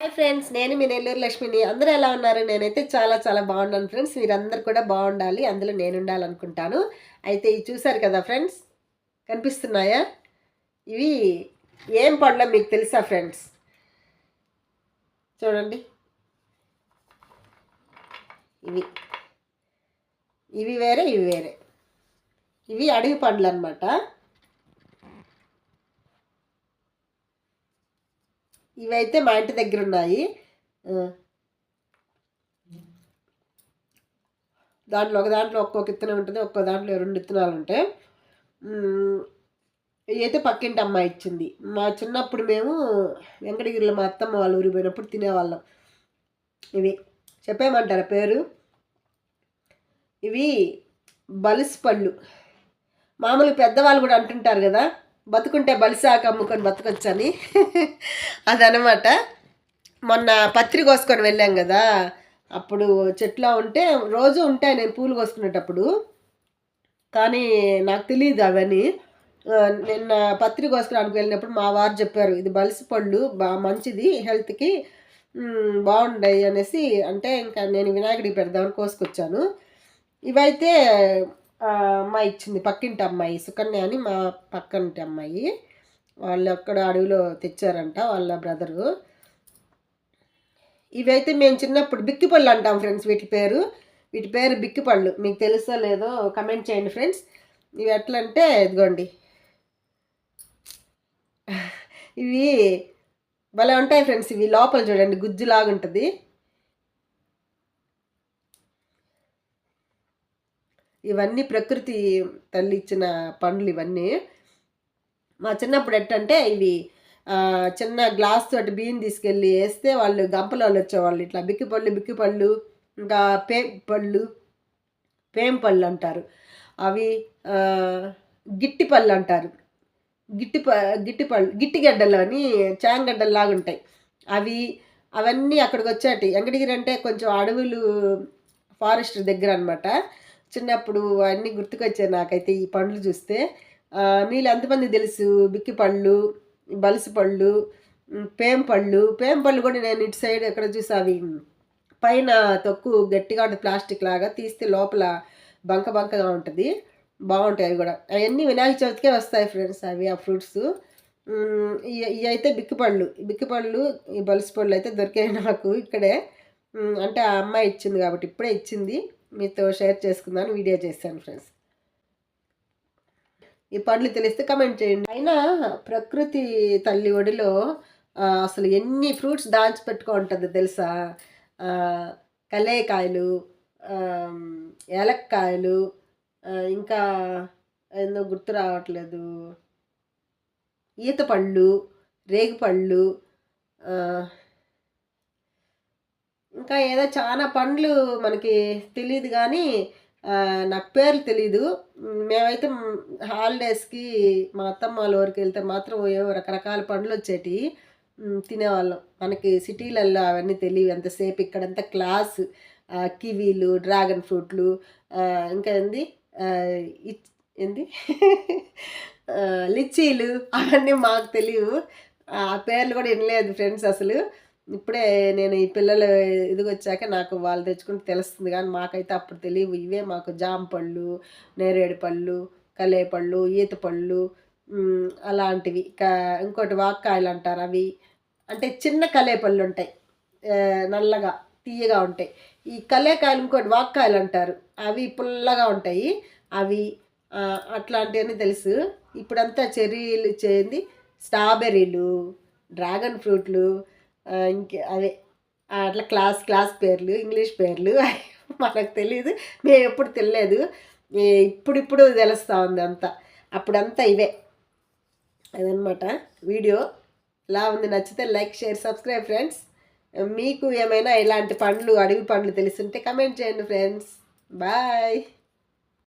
Hi friends నేను మీ నెల్లూరు లక్ష్మిని. అందరూ ఎలా ఉన్నారు? నేనైతే చాలా చాలా బాగున్నాను ఫ్రెండ్స్. మీరందరూ కూడా బాగుండాలి. అందులో నేను ఉండాలనుకుంటాను. అయితే ఇవి చూసారు కదా ఫ్రెండ్స్? కనిపిస్తున్నాయా? ఇవి ఏం పండ్లో మీకు తెలుసా ఫ్రెండ్స్? చూడండి. ఇవి. ఇవి వేరే ఇవి వేరే. ఇవి అడవి పండ్లు అనమాట ఇవైతే మా ఇంటి దగ్గర ఉన్నాయి దాంట్లో ఒక దాంట్లో ఒక్కొక్క ఇత్తనం ఉంటుంది ఒక్కో దాంట్లో రెండు ఇత్తనాలు ఉంటాయి. ఇవైతే పక్కింటి అమ్మాయి ఇచ్చింది. మా చిన్నప్పుడు మేము వెంకటగిరిలో మా అత్తమ్మ వాళ్ళు ఊరికి పోయినప్పుడు తినేవాళ్ళం. ఇవి చెప్పేయమంటారా పేరు? ఇవి బలిసి పళ్ళు. మామూలు పెద్దవాళ్ళు కూడా అంటుంటారు కదా బతుకుంటే బలిసాక అమ్ముకొని బతకొచ్చని. అదనమాట. మొన్న పత్రి కోసుకొని వెళ్ళాం కదా. అప్పుడు చెట్లో ఉంటే రోజు ఉంటాయి నేను పూలు కోసుకునేటప్పుడు. కానీ నాకు తెలియదు అవన్నీ. నిన్న పత్రి కోసుకురానికి వెళ్ళినప్పుడు మా వారు చెప్పారు ఇది బలిసి పళ్ళు బా మంచిది హెల్త్కి బాగుండయి అనేసి. అంటే ఇంకా నేను వినాయకుడికి పెడదామని కోసుకొచ్చాను. ఇవైతే అమ్మాయి ఇచ్చింది పక్కింటి అమ్మాయి సుకన్య అని మా పక్కంటి అమ్మాయి. వాళ్ళు అక్కడ అడవిలో తెచ్చారంట వాళ్ళ బ్రదరు. ఇవైతే మేము చిన్నప్పుడు బిక్కిపళ్ళు అంటాం ఫ్రెండ్స్ వీటి పేరు. వీటి పేరు బిక్కిపళ్ళు. మీకు తెలుసో లేదో కమెంట్ చేయండి ఫ్రెండ్స్. ఇవి ఎట్లా అంటే ఇదిగోండి. ఇవి భలే ఉంటాయి ఫ్రెండ్స్ ఇవి లోపల చూడండి గుజ్జులాగా ఉంటుంది ఇవన్నీ ప్రకృతి తల్లి ఇచ్చిన పండ్లు ఇవన్నీ. మా చిన్నప్పుడు ఎట్టంటే ఇవి చిన్న గ్లాస్ తోటి బియ్యం తీసుకెళ్ళి వేస్తే వాళ్ళు గంపల వాళ్ళు వచ్చేవాళ్ళు ఇట్లా బిక్కి పళ్ళు బిక్కి పళ్ళు ఇంకా పే పళ్ళు పేం పళ్ళు అంటారు. అవి గిట్టి పళ్ళు అంటారు. గిట్టి ప గిట్టి పళ్ళు గిట్టిగడ్డలు అని చాంగడ్డలు లాగా ఉంటాయి. అవి అవన్నీ అక్కడికి వచ్చాటి. వెంకటగిరి అంటే కొంచెం అడవులు ఫారెస్ట్ దగ్గర అనమాట చిన్నప్పుడు అన్నీ గుర్తుకొచ్చాయి నాకైతే ఈ పండ్లు చూస్తే. ఆ, మీలో ఎంతమంది తెలుసు? బిక్కి పళ్ళు బలసి పళ్ళు ఉమ్, పేం పళ్ళు పేం పళ్ళు కూడా నేను ఇటు సైడ్ ఎక్కడ చూసి అవి పైన తొక్కు గట్టిగా ఉంటుంది ప్లాస్టిక్ లాగా తీస్తే లోపల బంక బంకగా ఉంటుంది. బాగుంటాయి అవి కూడా. అవన్నీ వినాయక చవితికే వస్తాయి ఫ్రెండ్స్ అవి ఆ ఫ్రూట్స్. ఇవి అయితే బిక్కిపళ్ళు బిక్కిపళ్ళు ఈ బలసి పళ్ళు అయితే దొరికాయి నాకు ఇక్కడే. అంటే ఆ అమ్మాయి ఇచ్చింది కాబట్టి ఇప్పుడే ఇచ్చింది. మీతో షేర్ చేసుకుందాను వీడియో చేశాను ఫ్రెండ్స్. ఈ పండ్లు తెలిస్తే కమెంట్ చేయండి. అయినా ప్రకృతి తల్లి ఒడిలో అసలు ఎన్ని ఫ్రూట్స్ దాచి పెట్టుకో ఉంటుంది తెలుసా? కలేకాయలు ఏలక్కాయలు ఇంకా ఏందో గుర్తు రావట్లేదు. ఈత పళ్ళు రేగిపళ్ళు ఇంకా ఏదో చాలా పండ్లు మనకి తెలియదు కానీ నా నాకు పేర్లు తెలీదు. మేమైతే హాలిడేస్కి మా అత్తమ్మ వాళ్ళ ఊరికి వెళ్తే మాత్రం ఏవో రకరకాల పండ్లు వచ్చేటి తినేవాళ్ళం. మనకి సిటీలలో అవన్నీ తెలియవు. ఎంతసేపు ఇక్కడంతా క్లాస్ కివీలు డ్రాగన్ ఫ్రూట్లు ఇంకా ఏంది? ఇచ్- ఏంది? లిచ్చీలు అవన్నీ మాకు తెలియవు. ఆ పేర్లు కూడా వినలేదు ఫ్రెండ్స్ అసలు. ఇప్పుడే నేను ఈ పిల్లలు ఎదిగొచ్చాక నాకు వాళ్ళు తెచ్చుకుంటే తెలుస్తుంది కానీ మాకైతే అప్పుడు తెలియవు. ఇవే మాకు జామ పళ్ళు నేరేడు పళ్ళు కలేపళ్ళు ఈత పళ్ళు అలాంటివి. కా ఇంకోటి వాక్కాయలు అంటారు అవి. అంటే చిన్న కలేపళ్ళు ఉంటాయి. నల్లగా తీయగా ఉంటాయి. ఈ కలేకాయలు ఇంకోటి వాక్కాయలు అంటారు. అవి పుల్లగా ఉంటాయి. అవి అట్లాంటివన్నీ తెలుసు. ఇప్పుడంతా చెర్రీలు చేయింది స్ట్రాబెర్రీలు డ్రాగన్ ఫ్రూట్లు ఇంకే అదే అట్లా క్లాస్ క్లాస్ పేర్లు ఇంగ్లీష్ పేర్లు మనకు తెలియదు మేము ఎప్పుడు తెలియలేదు ఇప్పుడిప్పుడు తెలుస్తూ ఉంది అంతా. అప్పుడంతా ఇవే. అదనమాట వీడియో. ఎలా ఉంది? నచ్చితే లైక్ షేర్ సబ్స్క్రైబ్ ఫ్రెండ్స్. మీకు ఏమైనా ఇలాంటి పండ్లు అడవి పండ్లు తెలుసుంటే కమెంట్ చేయండి ఫ్రెండ్స్. బాయ్.